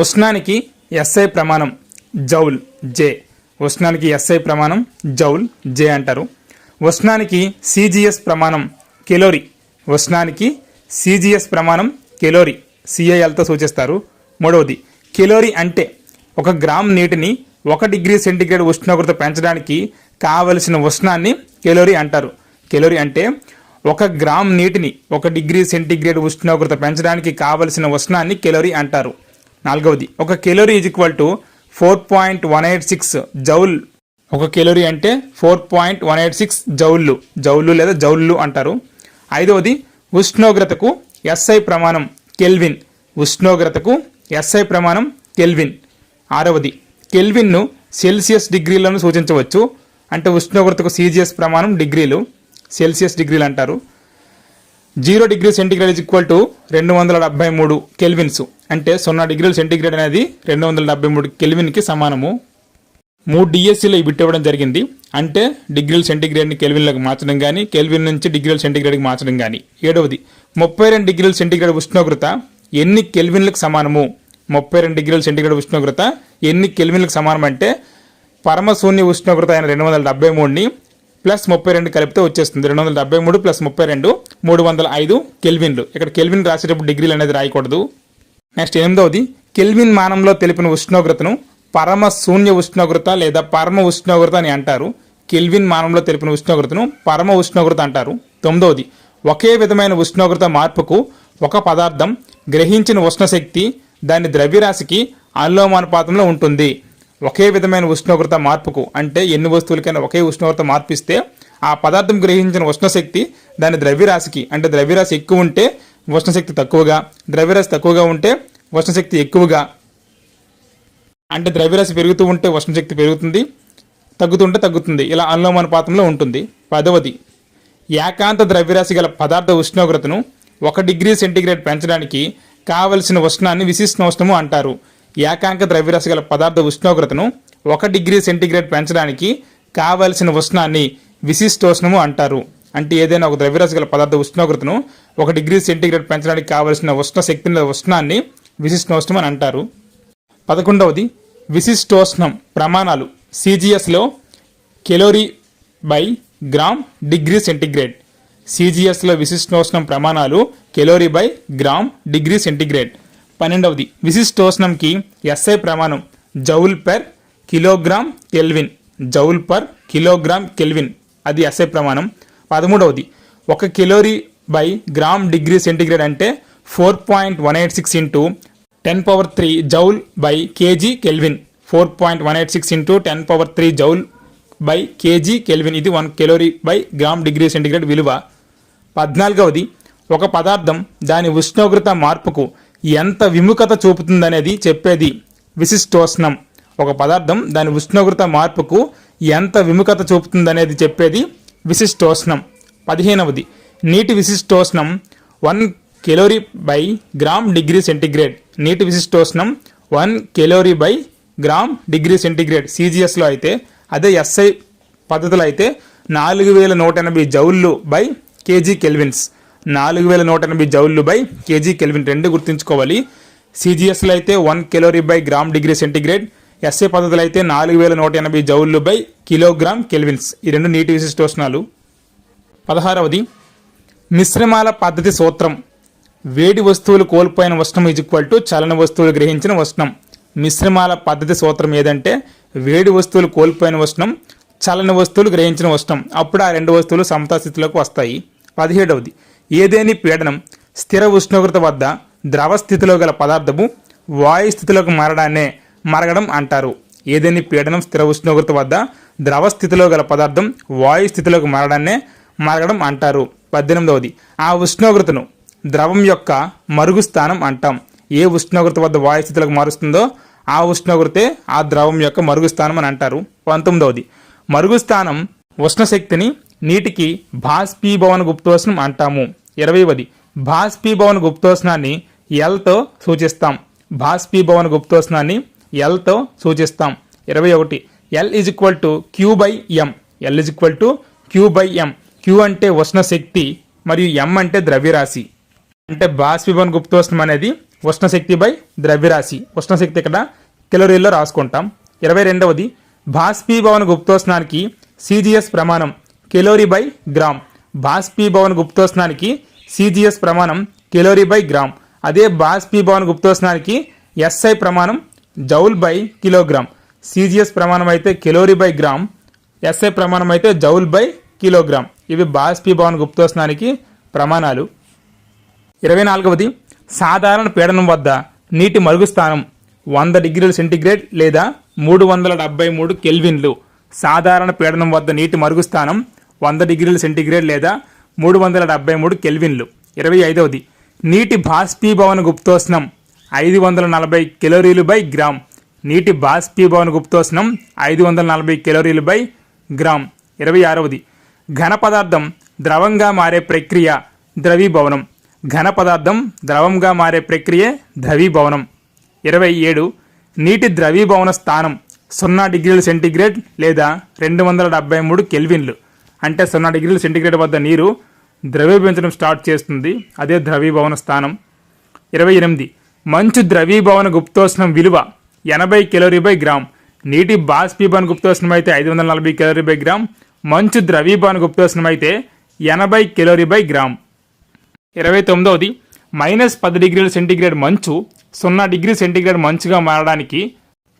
ఉష్ణానికి SI ప్రమాణం joule J ఉష్ణానికి SI ప్రమాణం జౌల్ జే అంటారు. ఉష్ణానికి సిజిఎస్ ప్రమాణం కెలోరీ. ఉష్ణానికి సిజిఎస్ ప్రమాణం కెలోరీ. సిఐఎల్తో సూచిస్తారు. మూడవది కెలోరీ అంటే ఒక గ్రామ్ నీటిని ఒక డిగ్రీ సెంటీగ్రేడ్ ఉష్ణోగ్రత పెంచడానికి కావలసిన ఉష్ణాన్ని కెలోరీ అంటారు. కెలోరీ అంటే ఒక గ్రామ్ నీటిని ఒక డిగ్రీ సెంటీగ్రేడ్ ఉష్ణోగ్రత పెంచడానికి కావలసిన ఉష్ణాన్ని కెలోరీ అంటారు. నాలుగవది. ఒక calorie is equal to four point one eight six joule. ఒక కెలోరీ అంటే four point one eight six జౌళ్ళు. జౌళ్ళు లేదా జౌళ్ళు అంటారు. ఐదవది ఉష్ణోగ్రతకు ఎస్ఐ ప్రమాణం కెల్విన్. ఉష్ణోగ్రతకు ఎస్ఐ ప్రమాణం కెల్విన్. ఆరవది కెల్విన్ను సెల్సియస్ డిగ్రీలను సూచించవచ్చు. అంటే ఉష్ణోగ్రతకు సీజియస్ ప్రమాణం డిగ్రీలు. సెల్సియస్ డిగ్రీలు అంటారు. Zero degree centigrade is equal to రెండు వందల డెబ్బై మూడు కెల్విన్స్. అంటే సున్నా డిగ్రీల సెంటీగ్రేడ్ అనేది రెండు వందల డెబ్బై మూడు కెల్విన్కి సమానము. మూడు డిఎస్సీలో ఈ బిట్ ఇవ్వడం జరిగింది. అంటే డిగ్రీల సెంటీగ్రేడ్ని కెల్విన్లకు మార్చడం కానీ కెల్విన్ నుంచి డిగ్రీల సెంటీగ్రేడ్కి మార్చడం కానీ ఏడవది ముప్పై రెండు డిగ్రీల సెంటీగ్రేడ్ ఉష్ణోగ్రత ఎన్ని కెల్విన్లకు సమానము? ముప్పై రెండు డిగ్రీల సెంటీగ్రేడ్ ఉష్ణోగ్రత ఎన్ని కెల్విన్లకు సమానం అంటే పరమశూన్య ఉష్ణోగ్రత అయిన రెండు వందల డెబ్బై మూడుని ప్లస్ ముప్పై రెండు కలిపితే వచ్చేస్తుంది. రెండు వందల డెబ్బై మూడు ప్లస్ ముప్పై రెండు మూడు వందల ఐదు కెల్విన్లు. ఇక్కడ కెల్విన్ రాసేటప్పుడు డిగ్రీలు అనేది రాయకూడదు. నెక్స్ట్ ఎనిమిదవది కెల్విన్ మానంలో తెలిపిన ఉష్ణోగ్రతను పరమ శూన్య ఉష్ణోగ్రత లేదా పరమ ఉష్ణోగ్రత అని అంటారు. కెల్విన్ మానంలో తెలిపిన ఉష్ణోగ్రతను పరమ ఉష్ణోగ్రత అంటారు. తొమ్మిదవది ఒకే విధమైన ఉష్ణోగ్రత మార్పుకు ఒక పదార్థం గ్రహించిన ఉష్ణశక్తి దాని ద్రవ్యరాశికి అనులోమానుపాతంలో ఉంటుంది. ఒకే విధమైన ఉష్ణోగ్రత మార్పుకు అంటే ఎన్ని వస్తువులకైనా ఒకే ఉష్ణోగ్రత మార్పిస్తే ఆ పదార్థం గ్రహించిన ఉష్ణశక్తి దాని ద్రవ్యరాశికి అంటే ద్రవ్యరాశి ఎక్కువ ఉంటే ఉష్ణశక్తి తక్కువగా ద్రవ్యరాశి తక్కువగా ఉంటే ఉష్ణశక్తి ఎక్కువగా. అంటే ద్రవ్యరాశి పెరుగుతూ ఉంటే ఉష్ణశక్తి పెరుగుతుంది తగ్గుతుంటే తగ్గుతుంది. ఇలా అనులోమానుపాతంలో ఉంటుంది. పదవది ఏకాంత ద్రవ్యరాశి గల పదార్థ ఉష్ణోగ్రతను ఒక డిగ్రీ సెంటీగ్రేడ్ పెంచడానికి కావలసిన ఉష్ణాన్ని విశిష్ట ఉష్ణము అంటారు. ఏకాంక ద్రవ్యరాశి గల పదార్థ ఉష్ణోగ్రతను ఒక డిగ్రీ సెంటీగ్రేడ్ పెంచడానికి కావలసిన ఉష్ణాన్ని విశిష్టోష్ణము అంటారు. అంటే ఏదైనా ఒక ద్రవ్యరాశి గల పదార్థ ఉష్ణోగ్రతను ఒక డిగ్రీ సెంటీగ్రేడ్ పెంచడానికి కావలసిన ఉష్ణ శక్తిని ఉష్ణాన్ని విశిష్టోష్ణం అని అంటారు. పదకొండవది విశిష్టోష్ణం ప్రమాణాలు. సిజిఎస్లో calorie by gram degree centigrade. సిజిఎస్లో విశిష్టోష్ణం ప్రమాణాలు calorie by gram degree centigrade. పన్నెండవది. విశిష్టోష్ణంకి ఎస్ఐ ప్రమాణం. Joule per kilogram kelvin. Joule per kilogram kelvin. అది ఎస్ఐ ప్రమాణం. పదమూడవది. ఒక calorie by gram degree centigrade అంటే four point one eight six into ten power three joule by kg kelvin. Four point one eight six into ten power three joule by kg kelvin. ఇది one calorie by gram degree centigrade విలువ. పద్నాలుగవది. ఒక పదార్థం దాని ఉష్ణోగ్రత మార్పుకు ఎంత విముఖత చూపుతుందనేది చెప్పేది విశిష్టోష్ణం. ఒక పదార్థం దాని ఉష్ణోగ్రత మార్పుకు ఎంత విముఖత చూపుతుందనేది చెప్పేది విశిష్టోష్ణం. పదిహేనవది నీటి విశిష్టోష్ణం one calorie by gram degree centigrade. నీటి విశిష్టోష్ణం one calorie by gram degree centigrade. సిజిఎస్లో అయితే అదే ఎస్ఐ పద్ధతిలో అయితే నాలుగు వేల నూట ఎనభై జౌళ్ళు బై కేజీ కెల్విన్స్. నాలుగు వేల నూట ఎనభై జౌళ్ళు బై కేజీ కెల్విన్ రెండు గుర్తుంచుకోవాలి. సిజిఎస్లో అయితే one calorie by gram degree centigrade. SI పద్ధతిలో అయితే నాలుగు వేల నూట ఎనభై జౌళ్ళు బై కిలోగ్రామ్ కెల్విన్స్. ఈ రెండు నీటి విశిష్టోష్ణాలు పదహారవది మిశ్రమాల పద్ధతి సూత్రం. వేడి వస్తువులు కోల్పోయిన ఉష్ణం ఈజ్ టు చలన వస్తువులు గ్రహించిన ఉష్ణం. మిశ్రమాల పద్ధతి సూత్రం ఏదంటే వేడి వస్తువులు కోల్పోయిన ఉష్ణం చలన వస్తువులు గ్రహించిన ఉష్ణం. అప్పుడు ఆ రెండు వస్తువులు సమతా స్థితిలోకి వస్తాయి. పదిహేడవది ఏదేని పీడనం స్థిర ఉష్ణోగ్రత వద్ద ద్రవ స్థితిలో గల పదార్థము వాయు స్థితిలోకి మారడాన్నే మరగడం అంటారు. ఏదేని పీడనం స్థిర ఉష్ణోగ్రత వద్ద ద్రవ స్థితిలో గల పదార్థం వాయు స్థితిలోకి మారడాన్నే మరగడం అంటారు. పద్దెనిమిదవది ఆ ఉష్ణోగ్రతను ద్రవం యొక్క మరుగు స్థానం అంటాం. ఏ ఉష్ణోగ్రత వద్ద వాయు స్థితిలోకి మారుస్తుందో ఆ ఉష్ణోగ్రతే ఆ ద్రవం యొక్క మరుగు స్థానం అని అంటారు. పంతొమ్మిదవది మరుగు స్థానం ఉష్ణశక్తిని నీటికి బాష్పీభవన గుప్తోష్ణం అంటాము. ఇరవైవది. బాష్పీభవన గుప్తోష్ణాన్ని ఎల్తో సూచిస్తాం. బాష్పీభవన గుప్తోష్ణాన్ని ఎల్తో సూచిస్తాం. ఇరవై ఒకటి L is equal to Q by M L is equal to Q by M Q అంటే ఉష్ణ శక్తి మరియు ఎం అంటే ద్రవ్యరాశి. అంటే బాష్పీభవన గుప్తోష్ణం అనేది ఉష్ణశక్తి బై ద్రవ్యరాశి. ఉష్ణశక్తి ఇక్కడ కిలోరీల్లో రాసుకుంటాం. ఇరవై రెండవది బాష్పీభవన గుప్తోష్ణానికి సిజిఎస్ ప్రమాణం కిలోరీ బై గ్రామ్. బాష్పీభవన గుప్తోష్ణానికి సిజిఎస్ ప్రమాణం కిలోరీ బై గ్రామ్. అదే బాష్పీభవన గుప్తోష్ణానికి ఎస్ఐ ప్రమాణం జౌల్ బై కిలోగ్రామ్. సిజిఎస్ ప్రమాణం అయితే కిలోరీ బై గ్రామ్ ఎస్ఐ ప్రమాణం అయితే జౌల్ బై కిలోగ్రామ్. ఇవి బాష్పీభవన గుప్తోష్ణానికి ప్రమాణాలు. ఇరవై నాలుగవది సాధారణ పీడనం వద్ద నీటి మరుగు స్థానం వంద డిగ్రీల సెంటీగ్రేడ్ లేదా మూడు వందల డెబ్బై మూడు కెల్విన్లు. సాధారణ పీడనం వద్ద నీటి మరుగు స్థానం వంద డిగ్రీల సెంటీగ్రేడ్ లేదా మూడు వందల డెబ్బై మూడు కెల్విన్లు. ఇరవై ఐదవది. నీటి బాష్పీభవన గుప్తోష్ణం ఐదు వందల నలభై కెలోరీలు బై గ్రామ్. నీటి బాష్పీభవన గుప్తోష్ణం ఐదు వందల నలభై కెలోరీలు బై గ్రామ్. ఇరవై ఆరవది. ఘన పదార్థం ద్రవంగా మారే ప్రక్రియ ద్రవీభవనం. ఘన పదార్థం ద్రవంగా మారే ప్రక్రియ ద్రవీభవనం. ఇరవై ఏడు. నీటి ద్రవీభవన స్థానం సున్నా డిగ్రీల సెంటీగ్రేడ్ లేదా రెండు వందల డెబ్బై మూడు కెల్విన్లు. అంటే సున్నా డిగ్రీల సెంటిగ్రేడ్ వద్ద నీరు ద్రవీభవించడం స్టార్ట్ చేస్తుంది. అదే ద్రవీభవన స్థానం. ఇరవై ఎనిమిది. మంచు ద్రవీభవన గుప్తోష్ణం విలువ ఎనభై కెలోరీ బై గ్రామ్. నీటి బాష్పీభవన గుప్తోష్ణం అయితే ఐదు వందల నలభై కెలోరీ బై గ్రామ్. మంచు ద్రవీభవన గుప్తోష్ణం అయితే ఎనభై కెలోరీ బై గ్రామ్. ఇరవై తొమ్మిదవది. మైనస్ పది డిగ్రీల సెంటీగ్రేడ్ మంచు సున్నా డిగ్రీ సెంటీగ్రేడ్ మంచుగా మారడానికి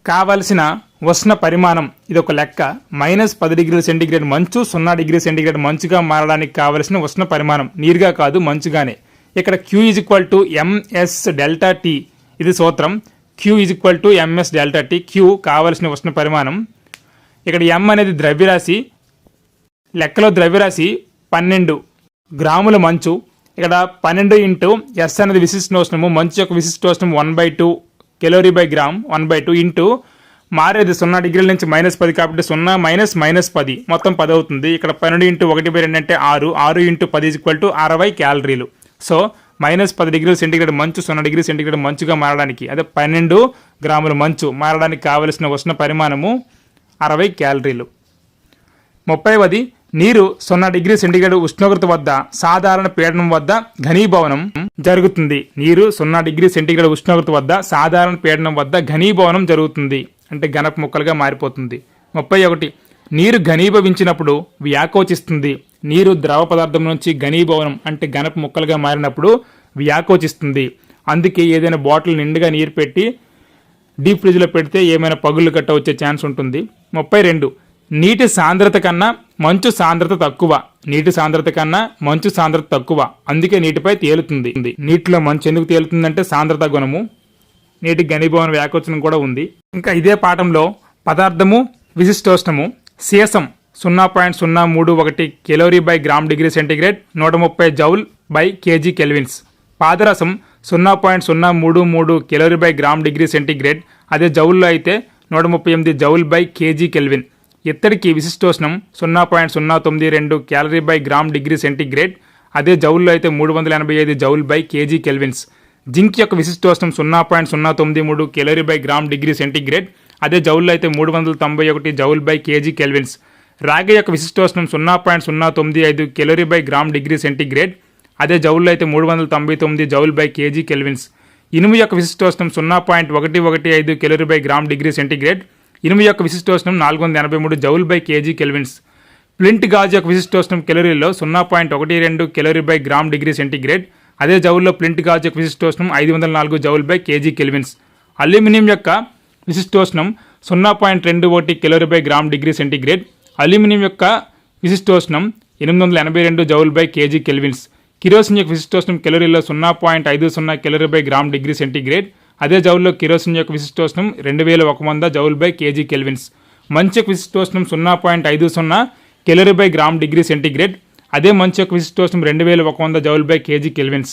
కావలసిన ఉష్ణ పరిమాణం ఇది ఒక లెక్క. మైనస్ పది డిగ్రీల సెంటీగ్రేడ్ మంచు సున్నా డిగ్రీ సెంటీగ్రేడ్ మంచుగా మారడానికి కావలసిన ఉష్ణ పరిమాణం. నీరుగా కాదు మంచుగానే. ఇక్కడ Q is equal to MS delta T ఇది సూత్రం. Q is equal to MS delta T Q కావలసిన ఉష్ణ పరిమాణం. ఇక్కడ ఎం అనేది ద్రవ్యరాశి. లెక్కలో ద్రవ్యరాశి పన్నెండు గ్రాముల మంచు. ఇక్కడ పన్నెండు ఇంటూ ఎస్ అనేది విశిష్టోష్ణము. మంచు యొక్క విశిష్టోష్ణం one by two. Calorie by gram one by two into మారేది సున్నా డిగ్రీల నుంచి మైనస్ పది కాబట్టి సున్నా మైనస్ మైనస్ పది. మొత్తం పది అవుతుంది. ఇక్కడ పన్నెండు ఇంటూ ఒకటి బై రెండు అంటే ఆరు. ఆరు ఇంటూ పది ఈక్వల్ టు అరవై క్యాలరీలు. సో మైనస్ పది డిగ్రీలు సెంటీగ్రేడ్ మంచు సున్నా డిగ్రీ సెంటీగ్రేడ్ మంచుగా మారడానికి. అదే పన్నెండు గ్రాముల మంచు మారడానికి కావలసిన ఉష్ణ పరిమాణము అరవై క్యాలరీలు. ముప్పైవది నీరు సున్నా డిగ్రీ సెంటీగ్రేడ్ ఉష్ణోగ్రత వద్ద సాధారణ పీడనం వద్ద ఘనీభవనం. జరుగుతుంది. నీరు సున్నా డిగ్రీ సెంటీగ్రేడ్ ఉష్ణోగ్రత వద్ద సాధారణ పీడనం వద్ద ఘనీభవనం జరుగుతుంది. అంటే గణప ముక్కలుగా మారిపోతుంది. ముప్పై ఒకటి. నీరు ఘనీభవించినప్పుడు వ్యాకోచిస్తుంది. నీరు ద్రవ పదార్థం నుంచి ఘనీభవనం అంటే గణప ముక్కలుగా మారినప్పుడు వ్యాకోచిస్తుంది. అందుకే ఏదైనా బాటిల్ నిండుగా నీరు పెట్టి డీప్ ఫ్రిడ్జ్లో పెడితే ఏమైనా పగుళ్ళు గట్ట వచ్చే ఛాన్స్ ఉంటుంది. ముప్పై రెండు. నీటి సాంద్రత కన్నా మంచు సాంద్రత తక్కువ. నీటి సాంద్రత కన్నా మంచు సాంద్రత తక్కువ. అందుకే నీటిపై తేలుతుంది. నీటిలో మంచు ఎందుకు తేలుతుందంటే సాంద్రత గుణము. నీటి ఘనీభవన వ్యాకోచనం కూడా ఉంది. ఇంకా ఇదే పాఠంలో పదార్థము విశిష్టోష్ణము సీసం సున్నా పాయింట్ సున్నా మూడు ఒకటి calorie by gram degree centigrade నూట ముప్పై జౌల్ బై కేజీ కెల్విన్స్. పాదరసం సున్నా పాయింట్ సున్నా మూడు మూడు calorie by gram degree centigrade అదే జౌల్లో అయితే నూట ముప్పై ఎనిమిది జౌల్ బై కేజీ కెల్విన్. ఇత్తడికి విశిష్టోష్ణం సున్నా పాయింట్ సున్నా తొమ్మిది రెండు calorie by gram degree centigrade. అదే జౌల్లో అయితే మూడు వందల ఎనభై ఐదు joule by kg kelvins. Zinc యొక్క విశిష్టోష్ణం సున్నా పాయింట్ సున్నా తొమ్మిది మూడు calorie by gram degree centigrade. అదే జౌల్లో అయితే మూడు వందల తొంభై ఒకటి జౌల్ బై కేజీ కెల్విన్స్. రాగి యొక్క విశిష్టోష్ణం సున్నా పాయింట్ సున్నా తొమ్మిది ఐదు calorie by gram degree centigrade. అదే జౌల్లో అయితే మూడు వందల తొంభై తొమ్మిది జౌల్ బై కేజీ కెల్విన్స్. ఇనుము యొక్క విశిష్టోష్ణం సున్నా పాయింట్ ఒకటి ఒకటి ఐదు calorie by gram degree centigrade. ఇనుము యొక్క విశిష్టోష్ణం నాలుగు వందల ఎనభై మూడు joule by kg kelvins. Flint గాజు యొక్క విశిష్టోష్ణం కెలోరీలో సున్నా పాయింట్ ఒకటి రెండు calorie by gram degree centigrade. అదే జౌల్లో ప్లింట్ గాజు యొక్క విశిష్టోష్ణం ఐదు వందల నాలుగు joule by kg kelvins. Aluminium యొక్క విశిష్టోష్ణం సున్నా పాయింట్ రెండు ఒకటి calorie by gram degree centigrade. Aluminium యొక్క విశిష్టోష్ణం ఎనిమిది వందల ఎనభై రెండు joule by kg kelvins. Kerosene యొక్క విశిష్టోష్ణం కెలోరీలో సున్నా పాయింట్ ఐదు సున్నా calorie by gram degree centigrade. అదే జౌల్లో కిరోసిన్ యొక్క విశిష్టోష్ణం రెండు వేల ఒక వంద జౌల్ బై కేజీ కెల్విన్స్. మంచు యొక్క విశిష్టోష్ణం సున్నా పాయింట్ ఐదు సున్నా calorie by gram degree centigrade. అదే మంచు యొక్క విశిష్టోష్ణం రెండు వేల ఒక వంద జౌల్ బై కేజీ కెల్విన్స్.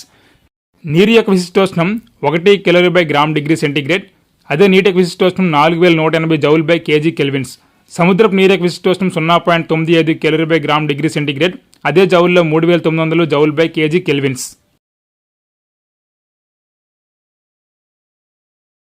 నీరు యొక్క విశిష్టోష్ణం ఒకటి calorie by gram degree centigrade. అదే నీటి యొక్క విశిష్టోష్ణం నాలుగు వేల నూట ఎనభై జౌల్ బై కేజీ కెల్విన్స్. సముద్రపు నీరు యొక్క విశిష్టోష్ణం సున్నా పాయింట్ తొమ్మిది ఐదు calorie by gram degree centigrade. అదే జౌల్లో మూడు వేల తొమ్మిది వందలు జౌల్ బై కేజీ కెల్విన్స్.